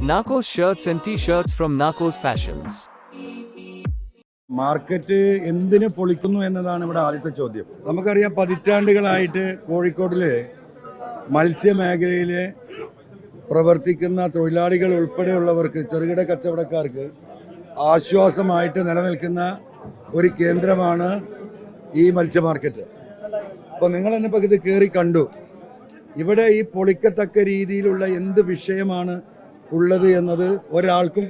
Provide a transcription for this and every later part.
Narcos shirts and t-shirts from Narcos Fashions. Market എന്തിന് പൊളിക്കുന്നു എന്നതാണ് ഇവിടെ ആദ്യത്തെ ചോദ്യം. നമുക്കറിയാം പതിറ്റാണ്ടുകളായിട്ട് കോഴിക്കോടിലെ മത്സ്യമേഖലയിലെ പ്രവർത്തിക്കുന്ന തൊഴിലാളികൾ ഉൾപ്പെടെയുള്ളവർക്ക് ചെറുകിട കച്ചവടക്കാർക്ക് ആശ്വാസമായിട്ട് നിലനിൽക്കുന്ന ഒരു കേന്ദ്രമാണ് ഈ മത്സ്യ മാർക്കറ്റ്. അപ്പോൾ നിങ്ങൾ എന്നിപ്പോൾ ഇത് കയറി കണ്ടു. ഇവിടെ ഈ പൊളിക്കത്തക്ക രീതിയിലുള്ള എന്ത് വിഷയമാണ് ഉള്ളത് എന്നത് ഒരാൾക്കും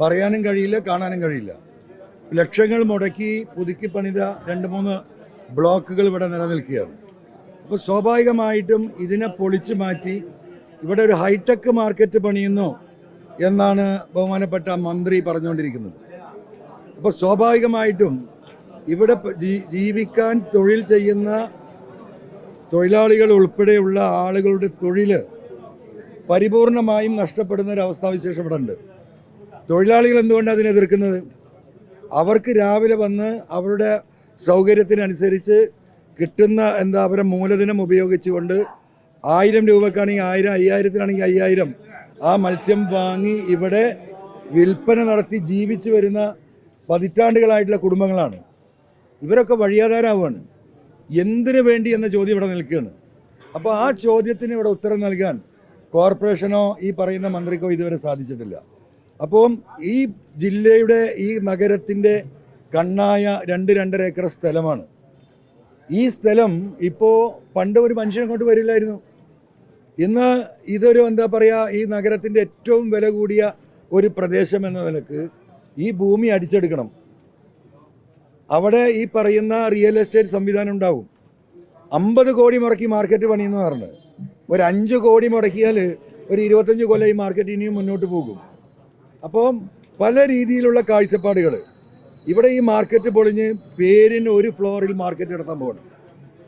പറയാനും കഴിയില്ല കാണാനും കഴിയില്ല. ലക്ഷങ്ങൾ മുടക്കി പുതുക്കി പണിത രണ്ട് മൂന്ന് ബ്ലോക്കുകൾ ഇവിടെ നിലനിൽക്കുകയാണ്. അപ്പോൾ സ്വാഭാവികമായിട്ടും ഇതിനെ പൊളിച്ചു മാറ്റി ഇവിടെ ഒരു ഹൈടെക് മാർക്കറ്റ് പണിയുന്നു എന്നാണ് ബഹുമാനപ്പെട്ട മന്ത്രി പറഞ്ഞുകൊണ്ടിരിക്കുന്നത്. അപ്പോൾ സ്വാഭാവികമായിട്ടും ഇവിടെ ജീവിക്കാൻ തൊഴിൽ ചെയ്യുന്ന തൊഴിലാളികൾ ഉൾപ്പെടെയുള്ള ആളുകളുടെ തൊഴിൽ പരിപൂർണമായും നഷ്ടപ്പെടുന്ന ഒരു അവസ്ഥാവിശേഷം ഇവിടെ ഉണ്ട്. തൊഴിലാളികൾ എന്തുകൊണ്ടാണ് അതിനെ എതിർക്കുന്നത്? അവർക്ക് രാവിലെ വന്ന് അവരുടെ സൗകര്യത്തിനനുസരിച്ച് കിട്ടുന്ന എന്താ അവരുടെ മൂലധനം ഉപയോഗിച്ചുകൊണ്ട് ആയിരം രൂപക്കാണെങ്കിൽ ആയിരം അയ്യായിരത്തിനാണെങ്കിൽ അയ്യായിരം ആ മത്സ്യം വാങ്ങി ഇവിടെ വിൽപ്പന നടത്തി ജീവിച്ചു വരുന്ന പതിറ്റാണ്ടുകളായിട്ടുള്ള കുടുംബങ്ങളാണ്. ഇവരൊക്കെ വഴിയാധാരാവുകയാണ് എന്തിനു വേണ്ടി എന്ന ചോദ്യം ഇവിടെ നിൽക്കുകയാണ്. അപ്പോൾ ആ ചോദ്യത്തിന് ഇവിടെ ഉത്തരം നൽകാൻ കോർപ്പറേഷനോ ഈ പറയുന്ന മന്ത്രിക്കോ ഇതുവരെ സാധിച്ചിട്ടില്ല. അപ്പോൾ ഈ ജില്ലയുടെ ഈ നഗരത്തിന്റെ കണ്ണായ രണ്ട് രണ്ടര ഏക്കർ സ്ഥലമാണ്. ഈ സ്ഥലം ഇപ്പോൾ പണ്ട് ഒരു മനുഷ്യനെ കൊണ്ട് വരില്ലായിരുന്നു. ഇന്ന് ഇതൊരു എന്താ പറയുക ഈ നഗരത്തിന്റെ ഏറ്റവും വില കൂടിയ ഒരു പ്രദേശം എന്ന നിലയ്ക്ക് ഈ ഭൂമി അടിച്ചെടുക്കണം. അവിടെ ഈ പറയുന്ന റിയൽ എസ്റ്റേറ്റ് സംവിധാനം ഉണ്ടാവും. അമ്പത് കോടി മുടക്കി മാർക്കറ്റ് പണിയെന്ന് പറഞ്ഞ്. ഒരു അഞ്ച് കോടി മുടക്കിയാൽ ഒരു ഇരുപത്തഞ്ച് കൊല്ലം ഈ മാർക്കറ്റ് ഇനിയും മുന്നോട്ട് പോകും. അപ്പം പല രീതിയിലുള്ള കാഴ്ചപ്പാടുകൾ ഇവിടെ ഈ മാർക്കറ്റ് പൊളിഞ്ഞ് പേരിന് ഒരു ഫ്ലോറിൽ മാർക്കറ്റ് നടത്താൻ പോകണം.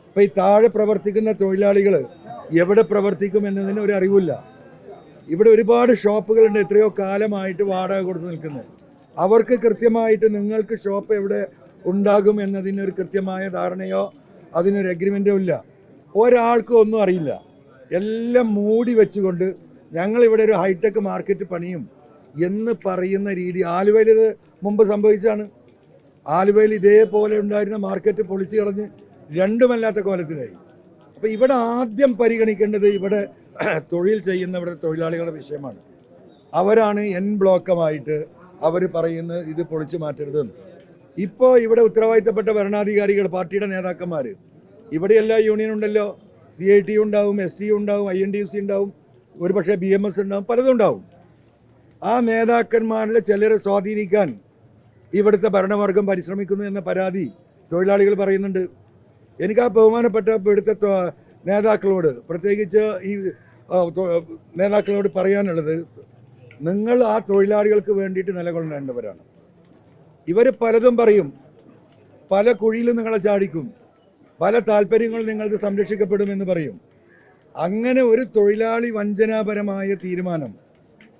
അപ്പം ഈ താഴെ പ്രവർത്തിക്കുന്ന തൊഴിലാളികൾ എവിടെ പ്രവർത്തിക്കും എന്നതിന് ഒരു അറിവില്ല. ഇവിടെ ഒരുപാട് ഷോപ്പുകളുണ്ട് എത്രയോ കാലമായിട്ട് വാടക കൊടുത്ത് നിൽക്കുന്നത്. അവർക്ക് കൃത്യമായിട്ട് നിങ്ങൾക്ക് ഷോപ്പ് എവിടെ ഉണ്ടാകും എന്നതിനൊരു കൃത്യമായ ധാരണയോ അതിനൊരു അഗ്രിമെന്റോ ഇല്ല. ഒരാൾക്കും ഒന്നും അറിയില്ല. എല്ലാം മൂടി വെച്ചുകൊണ്ട് ഞങ്ങളിവിടെ ഒരു ഹൈടെക് മാർക്കറ്റ് പണിയും എന്ന് പറയുന്ന രീതി. ആലുവയിൽ ഇത് മുമ്പ് സംഭവിച്ചാണ് ആലുവയിൽ ഇതേപോലെ ഉണ്ടായിരുന്ന മാർക്കറ്റ് പൊളിച്ചു കളഞ്ഞ് രണ്ടുമല്ലാത്ത കോലത്തിലായി. അപ്പോൾ ഇവിടെ ആദ്യം പരിഗണിക്കേണ്ടത് ഇവിടെ തൊഴിൽ ചെയ്യുന്ന ഇവിടെ തൊഴിലാളികളുടെ വിഷയമാണ്. അവരാണ് എൻ ബ്ലോക്കമായിട്ട് അവർ പറയുന്നത് ഇത് പൊളിച്ചു മാറ്റരുതെന്ന് ഇപ്പോൾ ഇവിടെ ഉത്തരവാദിത്തപ്പെട്ട ഭരണാധികാരികൾ പാർട്ടിയുടെ നേതാക്കന്മാർ ഇവിടെ എല്ലാ യൂണിയൻ ഉണ്ടല്ലോ. സി ഐ ടി ഉണ്ടാവും എസ് ടി ഉണ്ടാവും ഐ എൻ ഡി സി ഉണ്ടാവും ഒരു പക്ഷേ ബി എം എസ് ഉണ്ടാവും പലതും ഉണ്ടാവും. ആ നേതാക്കന്മാരിലെ ചിലരെ സ്വാധീനിക്കാൻ ഇവിടുത്തെ ഭരണവർഗം പരിശ്രമിക്കുന്നു എന്ന പരാതി തൊഴിലാളികൾ പറയുന്നുണ്ട്. എനിക്ക് ആ ബഹുമാനപ്പെട്ട ഇവിടുത്തെ നേതാക്കളോട് പ്രത്യേകിച്ച് ഈ നേതാക്കളോട് പറയാനുള്ളത് നിങ്ങൾ ആ തൊഴിലാളികൾക്ക് വേണ്ടിയിട്ട് നിലകൊള്ളേണ്ടവരാണ്. ഇവർ പലതും പറയും. പല കുഴിയിലും നിങ്ങളെ ചാടിക്കും. പല താല്പര്യങ്ങളും നിങ്ങൾക്ക് സംരക്ഷിക്കപ്പെടുമെന്ന് പറയും. അങ്ങനെ ഒരു തൊഴിലാളി വഞ്ചനാപരമായ തീരുമാനം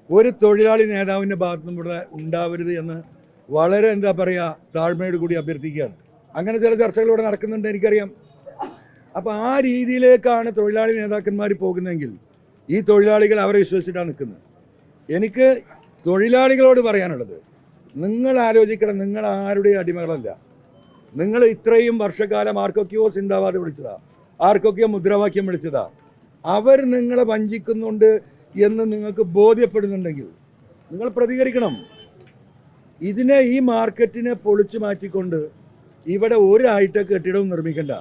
ഒരു തൊഴിലാളി നേതാവിന്റെ ഭാഗത്തുനിന്നും ഇവിടെ ഉണ്ടാവരുത് എന്ന് വളരെ എന്താ പറയുക താഴ്മയോട് കൂടി അഭ്യർത്ഥിക്കുകയാണ്. അങ്ങനെ ചില ചർച്ചകൾ ഇവിടെ നടക്കുന്നുണ്ട് എനിക്കറിയാം. അപ്പോൾ ആ രീതിയിലേക്കാണ് തൊഴിലാളി നേതാക്കന്മാർ പോകുന്നതെങ്കിൽ ഈ തൊഴിലാളികൾ അവരെ വിശ്വസിച്ചിട്ടാണ് നിൽക്കുന്നത്. എനിക്ക് തൊഴിലാളികളോട് പറയാനുള്ളത് നിങ്ങൾ ആലോചിക്കണം നിങ്ങൾ ആരുടെയും അടിമകളല്ല. നിങ്ങൾ ഇത്രയും വർഷക്കാലം ആർക്കൊക്കെയോ ചിന്താവാദം വിളിച്ചതാ. ആർക്കൊക്കെയോ മുദ്രാവാക്യം വിളിച്ചതാ. അവർ നിങ്ങളെ വഞ്ചിക്കുന്നുണ്ട് എന്ന് നിങ്ങൾക്ക് ബോധ്യപ്പെടുന്നുണ്ടെങ്കിൽ നിങ്ങൾ പ്രതികരിക്കണം. ഇതിനെ ഈ മാർക്കറ്റിനെ പൊളിച്ചു മാറ്റിക്കൊണ്ട് ഇവിടെ ഒരു ഹൈടെക് കെട്ടിടവും നിർമ്മിക്കണ്ട.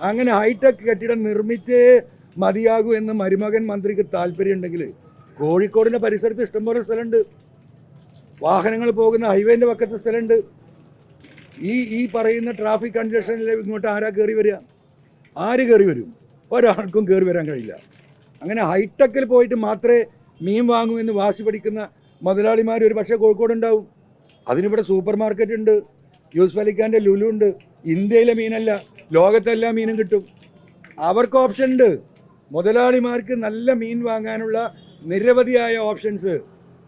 അങ്ങനെ ഹൈടെക് കെട്ടിടം നിർമ്മിച്ചേ മതിയാകൂ എന്ന് മരുമകൻ മന്ത്രിക്ക് താല്പര്യമുണ്ടെങ്കിൽ കോഴിക്കോടിന്റെ പരിസരത്ത് ഇഷ്ടംപോലെ സ്ഥലമുണ്ട്. വാഹനങ്ങൾ പോകുന്ന ഹൈവേന്റെ പക്കത്ത് സ്ഥലമുണ്ട്. ഈ ഈ പറയുന്ന ട്രാഫിക് കൺജക്ഷനിൽ ഇങ്ങോട്ട് ആരാ കയറി വരിക? ആര് കയറി വരും? ഒരാൾക്കും കയറി വരാൻ കഴിയില്ല. അങ്ങനെ ഹൈടെക്കിൽ പോയിട്ട് മാത്രമേ മീൻ വാങ്ങൂ എന്ന് വാശി പഠിക്കുന്ന മുതലാളിമാർ ഒരു പക്ഷേ കോഴിക്കോടുണ്ടാവും. അതിനിവിടെ സൂപ്പർ മാർക്കറ്റ് ഉണ്ട് യൂസ് അലിഖാന്റെ ലുലു ഉണ്ട് ഇന്ത്യയിലെ മീനല്ല ലോകത്തെല്ലാ മീനും കിട്ടും. അവർക്ക് ഓപ്ഷൻ ഉണ്ട്. മുതലാളിമാർക്ക് നല്ല മീൻ വാങ്ങാനുള്ള നിരവധിയായ ഓപ്ഷൻസ്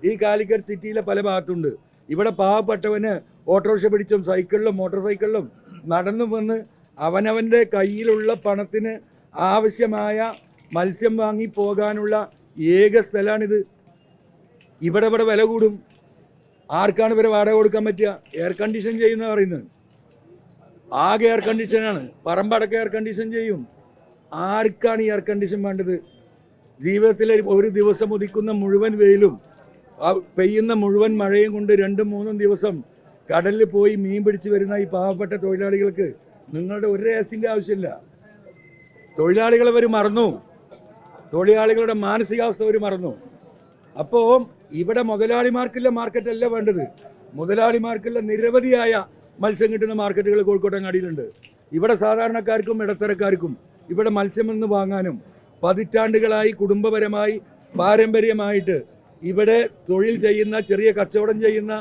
ഈ കാലിക്കറ്റ് സിറ്റിയിലെ പല ഭാഗത്തുണ്ട്. ഇവിടെ പാവപ്പെട്ടവന് ഓട്ടോറിക്ഷ പിടിച്ചും സൈക്കിളിലും മോട്ടോർ സൈക്കിളിലും നടന്നു വന്ന് അവനവന്റെ കയ്യിലുള്ള പണത്തിന് ആവശ്യമായ മത്സ്യം വാങ്ങി പോകാനുള്ള ഏക സ്ഥലമാണിത് ഇവിടെ ഇവിടെ വില കൂടും. ആർക്കാണ് ഇവരെ വാടക കൊടുക്കാൻ പറ്റുക? എയർ കണ്ടീഷൻ ചെയ്യുന്ന പറയുന്നത്. ആകെ എയർ കണ്ടീഷനാണ് പറമ്പടക്ക എയർ കണ്ടീഷൻ ചെയ്യും. ആർക്കാണ് ഈ എയർ കണ്ടീഷൻ വേണ്ടത്? ജീവിതത്തിലെ ഒരു ദിവസം ഉദിക്കുന്ന മുഴുവൻ വെയിലും പെയ്യുന്ന മുഴുവൻ മഴയും കൊണ്ട് രണ്ടും മൂന്നും ദിവസം കടലിൽ പോയി മീൻ പിടിച്ച് വരുന്ന ഈ പാവപ്പെട്ട തൊഴിലാളികൾക്ക് നിങ്ങളുടെ ഒരു രഹസ്യന്റെ ആവശ്യമില്ല. തൊഴിലാളികൾ അവർ മറന്നു. തൊഴിലാളികളുടെ മാനസികാവസ്ഥ അവർ മറന്നു. അപ്പോൾ ഇവിടെ മുതലാളിമാർക്കുള്ള മാർക്കറ്റ് അല്ല വേണ്ടത്. മുതലാളിമാർക്കുള്ള നിരവധിയായ മത്സ്യം കിട്ടുന്ന മാർക്കറ്റുകൾ കോഴിക്കോട്ടങ്ങാടിയിലുണ്ട് ഇവിടെ സാധാരണക്കാർക്കും ഇടത്തരക്കാർക്കും ഇവിടെ മത്സ്യം നിന്ന് വാങ്ങാനും പതിറ്റാണ്ടുകളായി കുടുംബപരമായി പാരമ്പര്യമായിട്ട് ഇവിടെ തൊഴിൽ ചെയ്യുന്ന ചെറിയ കച്ചവടം ചെയ്യുന്ന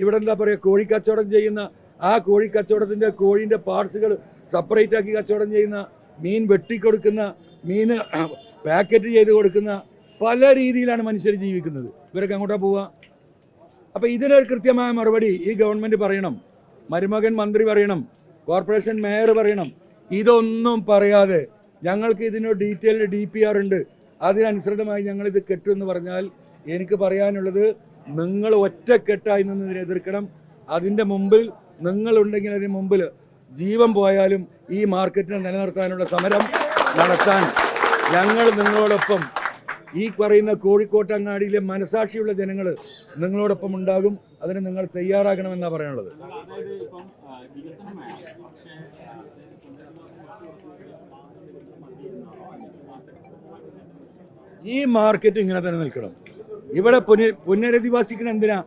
ഇവിടെ എന്താ പറയുക കോഴി കച്ചവടം ചെയ്യുന്ന ആ കോഴി കച്ചവടത്തിന്റെ കോഴിന്റെ പാർട്സുകൾ സെപ്പറേറ്റ് ആക്കി കച്ചവടം ചെയ്യുന്ന മീൻ വെട്ടിക്കൊടുക്കുന്ന മീൻ പാക്കറ്റ് ചെയ്ത് കൊടുക്കുന്ന പല രീതിയിലാണ് മനുഷ്യർ ജീവിക്കുന്നത്. ഇവരൊക്കെ അങ്ങോട്ടാണ് പോവുക അപ്പോൾ ഇതിനൊരു കൃത്യമായ മറുപടി ഈ ഗവൺമെന്റ് പറയണം. മരുമകൻ മന്ത്രി പറയണം. കോർപ്പറേഷൻ മേയർ പറയണം. ഇതൊന്നും പറയാതെ ഞങ്ങൾക്ക് ഇതിന് ഡീറ്റെയിൽഡ് ഡി പി ആർ ഉണ്ട്. അതിനനുസൃതമായി ഞങ്ങളിത് കെട്ടുമെന്ന് പറഞ്ഞാൽ എനിക്ക് പറയാനുള്ളത് നിങ്ങൾ ഒറ്റക്കെട്ടായി നിന്ന് ഇതിനെ എതിർക്കണം. അതിന്റെ മുമ്പിൽ നിങ്ങളുണ്ടെങ്കിൽ അതിന് മുമ്പിൽ ജീവൻ പോയാലും ഈ മാർക്കറ്റിനെ നിലനിർത്താനുള്ള സമരം നടത്താൻ ഞങ്ങൾ നിങ്ങളോടൊപ്പം ഈ പറയുന്ന കോഴിക്കോട്ടങ്ങാടിയിലെ മനസാക്ഷിയുള്ള ജനങ്ങൾ നിങ്ങളോടൊപ്പം ഉണ്ടാകും. അതിന് നിങ്ങൾ തയ്യാറാകണമെന്നാണ് പറയാനുള്ളത്. ഈ മാർക്കറ്റ് ഇങ്ങനെ തന്നെ നിൽക്കണം. ഇവിടെ പുന പുനരധിവസിക്കണം എന്തിനാ?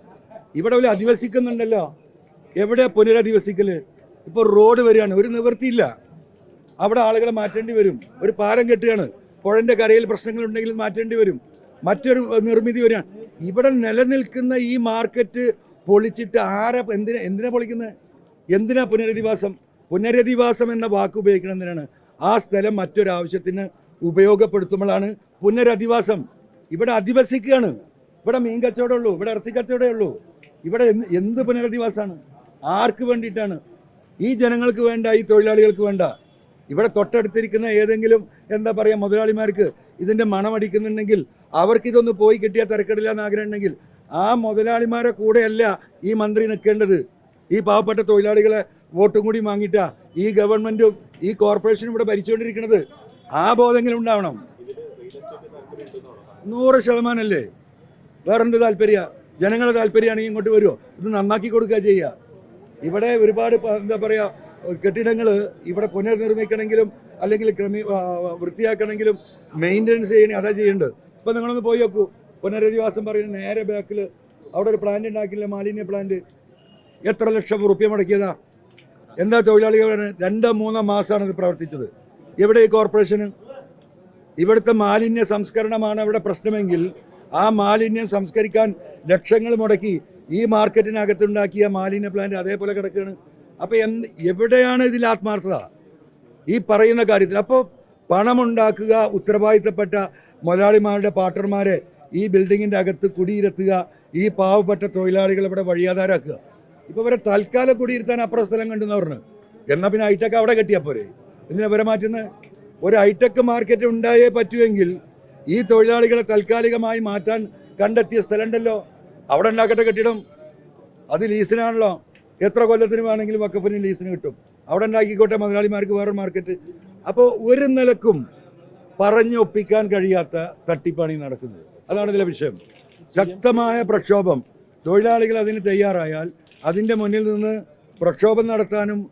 ഇവിടെ വല്ല അധിവസിക്കുന്നുണ്ടല്ലോ. എവിടെ പുനരധിവസിക്കൽ? ഇപ്പോൾ റോഡ് വരികയാണ് ഒരു നിവൃത്തിയില്ല. അവിടെ ആളുകളെ മാറ്റേണ്ടി വരും. ഒരു പാലം കെട്ടുകയാണ് പുഴന്റെ കരയിൽ പ്രശ്നങ്ങൾ ഉണ്ടെങ്കിൽ മാറ്റേണ്ടി വരും. മറ്റൊരു നിർമ്മിതി വരികയാണ്. ഇവിടെ നിലനിൽക്കുന്ന ഈ മാർക്കറ്റ് പൊളിച്ചിട്ട് ആരെ എന്തിനാ എന്തിനാ പൊളിക്കുന്നത്? എന്തിനാ പുനരധിവാസം? പുനരധിവാസം എന്ന വാക്ക് ഉപയോഗിക്കണം എന്തിനാണ്? ആ സ്ഥലം മറ്റൊരാവശ്യത്തിന് ഉപയോഗപ്പെടുത്തുമ്പോഴാണ് പുനരധിവാസം. ഇവിടെ അധിവസിക്കുകയാണ്. ഇവിടെ മീൻ കച്ചവടമേ ഉള്ളൂ ഇവിടെ ഇറച്ചി കച്ചവടമേ ഉള്ളൂ. ഇവിടെ എന്ത് പുനരധിവാസമാണ്? ആർക്ക് വേണ്ടിയിട്ടാണ്? ഈ ജനങ്ങൾക്ക് വേണ്ട ഈ തൊഴിലാളികൾക്ക് വേണ്ട. ഇവിടെ തൊട്ടടുത്തിരിക്കുന്ന ഏതെങ്കിലും എന്താ പറയുക മുതലാളിമാർക്ക് ഇതിന്റെ മണമടിക്കുന്നുണ്ടെങ്കിൽ അവർക്ക് ഇതൊന്ന് പോയി കിട്ടിയാൽ തിരക്കിടില്ല എന്ന് ആഗ്രഹമുണ്ടെങ്കിൽ ആ മുതലാളിമാരെ കൂടെയല്ല ഈ മന്ത്രി നിൽക്കേണ്ടത്. ഈ പാവപ്പെട്ട തൊഴിലാളികളെ വോട്ടും കൂടി വാങ്ങിയിട്ടാ ഈ ഗവൺമെന്റും ഈ കോർപ്പറേഷനും ഇവിടെ ഭരിച്ചുകൊണ്ടിരിക്കുന്നത്. ആ ബോധെങ്കിലും ഉണ്ടാവണം. നൂറ് ശതമാനല്ലേ? വേറെന്ത് താല്പര്യ? ജനങ്ങളുടെ താല്പര്യമാണെങ്കിൽ ഇങ്ങോട്ട് വരുമോ ഇത് നന്നാക്കി കൊടുക്കുക ചെയ്യുക. ഇവിടെ ഒരുപാട് എന്താ പറയുക കെട്ടിടങ്ങൾ ഇവിടെ പുനർനിർമ്മിക്കണമെങ്കിലും അല്ലെങ്കിൽ ക്രമീ വൃത്തിയാക്കണമെങ്കിലും മെയിന്റനൻസ് ചെയ്യണേ അതാ ചെയ്യേണ്ടത്. ഇപ്പം നിങ്ങളൊന്ന് പോയി നോക്കൂ. പുനരധിവാസം പറയുന്ന നേരെ ബാക്കിൽ അവിടെ ഒരു പ്ലാന്റ് ഉണ്ടാക്കില്ല മാലിന്യ പ്ലാന്റ് എത്ര ലക്ഷം റുപ്യ മുടക്കിയതാ? എന്താ പറയുന്നത്? രണ്ടോ മൂന്നോ മാസമാണ് ഇത് പ്രവർത്തിച്ചത്. എവിടെ ഈ കോർപ്പറേഷന് ഇവിടുത്തെ മാലിന്യ സംസ്കരണമാണ് അവിടെ പ്രശ്നമെങ്കിൽ ആ മാലിന്യം സംസ്കരിക്കാൻ ലക്ഷങ്ങൾ മുടക്കി ഈ മാർക്കറ്റിനകത്തുണ്ടാക്കിയ മാലിന്യ പ്ലാന്റ് അതേപോലെ കിടക്കുകയാണ്. അപ്പോൾ എന്ത് എവിടെയാണ് ഇതിൽ ആത്മാർത്ഥത? ഈ പറയുന്ന കാര്യത്തിൽ. അപ്പോൾ പണമുണ്ടാക്കുക ഉത്തരവാദിത്തപ്പെട്ട മുതലാളിമാരുടെ പാർട്ണർമാരെ ഈ ബിൽഡിങ്ങിന്റെ അകത്ത് കുടിയിരുത്തുക ഈ പാവപ്പെട്ട തൊഴിലാളികൾ ഇവിടെ വഴിയാധാരാക്കുക ഇപ്പോൾ ഇവരെ തൽക്കാലം കുടിയിരുത്താൻ അപ്പുറം സ്ഥലം കണ്ടെന്ന് പറഞ്ഞു. എന്നാൽ പിന്നെ ഹൈടെക് അവിടെ കെട്ടിയാൽ പോരെ? എന്തിനാ ഇവരെ മാറ്റുന്നത് ഒരു ഹൈടെക് മാർക്കറ്റ് ഉണ്ടായേ പറ്റുമെങ്കിൽ ഈ തൊഴിലാളികളെ താൽക്കാലികമായി മാറ്റാൻ കണ്ടെത്തിയ സ്ഥലം ഉണ്ടല്ലോ അവിടെ ഉണ്ടാക്കട്ടെ കെട്ടിടം. അത് ലീസിനാണല്ലോ. എത്ര കൊല്ലത്തിന് വേണമെങ്കിലും വക്കഫിന് ലീസിന് കിട്ടും. അവിടെ ഉണ്ടാക്കിക്കോട്ടെ മുതലാളിമാർക്ക് വേറെ മാർക്കറ്റ് അപ്പോൾ ഒരു നിലക്കും പറഞ്ഞൊപ്പിക്കാൻ കഴിയാത്ത തട്ടിപ്പാണ് നടക്കുന്നത്. അതാണ് ഇതിലെ വിഷയം. ശക്തമായ പ്രക്ഷോഭം. തൊഴിലാളികൾ അതിന് തയ്യാറായാൽ അതിന്റെ മുന്നിൽ നിന്ന് പ്രക്ഷോഭം നടത്താനും